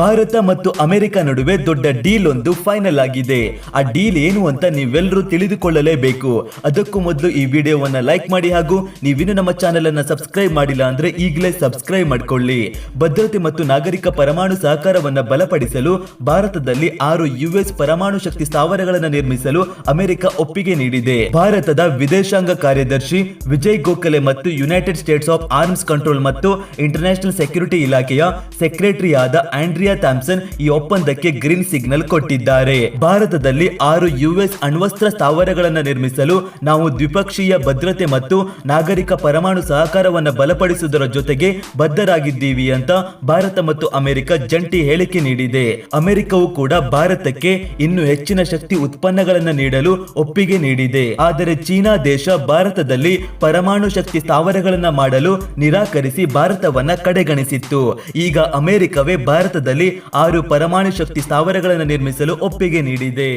ಭಾರತ ಮತ್ತು ಅಮೆರಿಕ ನಡುವೆ ದೊಡ್ಡ ಡೀಲ್ ಒಂದು ಫೈನಲ್ ಆಗಿದೆ. ಆ ಡೀಲ್ ಏನು ಅಂತ ನೀವೆಲ್ಲರೂ ತಿಳಿದುಕೊಳ್ಳಲೇಬೇಕು. ಅದಕ್ಕೂ ಮೊದಲು ಈ ವಿಡಿಯೋವನ್ನ ಲೈಕ್ ಮಾಡಿ ಹಾಗೂ ನೀವಿನ್ನು ನಮ್ಮ ಚಾನೆಲ್ ಅನ್ನ ಸಬ್ಸ್ಕ್ರೈಬ್ ಮಾಡಿಲ್ಲ ಅಂದ್ರೆ ಈಗಲೇ ಸಬ್ಸ್ಕ್ರೈಬ್ ಮಾಡ್ಕೊಳ್ಳಿ. ಭದ್ರತೆ ಮತ್ತು ನಾಗರಿಕ ಪರಮಾಣು ಸಹಕಾರವನ್ನ ಬಲಪಡಿಸಲು ಭಾರತದಲ್ಲಿ ಆರು ಯುಎಸ್ ಪರಮಾಣು ಶಕ್ತಿ ಸ್ಥಾವರಗಳನ್ನು ನಿರ್ಮಿಸಲು ಅಮೆರಿಕ ಒಪ್ಪಿಗೆ ನೀಡಿದೆ. ಭಾರತದ ವಿದೇಶಾಂಗ ಕಾರ್ಯದರ್ಶಿ ವಿಜಯ್ ಗೋಖಲೆ ಮತ್ತು United States of Arms Control ಮತ್ತು ಇಂಟರ್ನ್ಯಾಷನಲ್ ಸೆಕ್ಯೂರಿಟಿ ಇಲಾಖೆಯ ಸೆಕ್ರೆಟರಿ ಆದ ಆಂಡ್ರಿಯಾ ಥಾಮ್ಸನ್ ಈ ಒಪ್ಪಂದಕ್ಕೆ ಗ್ರೀನ್ ಸಿಗ್ನಲ್ ಕೊಟ್ಟಿದ್ದಾರೆ. ಭಾರತದಲ್ಲಿ ಆರು ಯುಎಸ್ ಅಣ್ವಸ್ತ್ರ ಸ್ಥಾವರಗಳನ್ನು ನಿರ್ಮಿಸಲು ನಾವು ದ್ವಿಪಕ್ಷೀಯ ಭದ್ರತೆ ಮತ್ತು ನಾಗರಿಕ ಪರಮಾಣು ಸಹಕಾರವನ್ನು ಬಲಪಡಿಸುವುದರ ಜೊತೆಗೆ ಬದ್ಧರಾಗಿದ್ದೀವಿ ಅಂತ ಭಾರತ ಮತ್ತು ಅಮೆರಿಕ ಜಂಟಿ ಹೇಳಿಕೆ ನೀಡಿದೆ. ಅಮೆರಿಕವು ಕೂಡ ಭಾರತಕ್ಕೆ ಇನ್ನು ಹೆಚ್ಚಿನ ಶಕ್ತಿ ಉತ್ಪನ್ನಗಳನ್ನು ನೀಡಲು ಒಪ್ಪಿಗೆ ನೀಡಿದೆ. ಆದರೆ ಚೀನಾ ದೇಶ ಭಾರತದಲ್ಲಿ ಪರಮಾಣು ಶಕ್ತಿ ಸ್ಥಾವರಗಳನ್ನು ಮಾಡಲು ನಿರಾಕರಿಸಿ ಭಾರತವನ್ನ ಕಡೆಗಣಿಸಿತ್ತು. ಈಗ ಅಮೆರಿಕವೇ ಭಾರತದಲ್ಲಿ ಆರು ಪರಮಾಣು ಶಕ್ತಿ ಸ್ಥಾವರಗಳನ್ನು ನಿರ್ಮಿಸಲು ಒಪ್ಪಿಗೆ ನೀಡಿದೆ.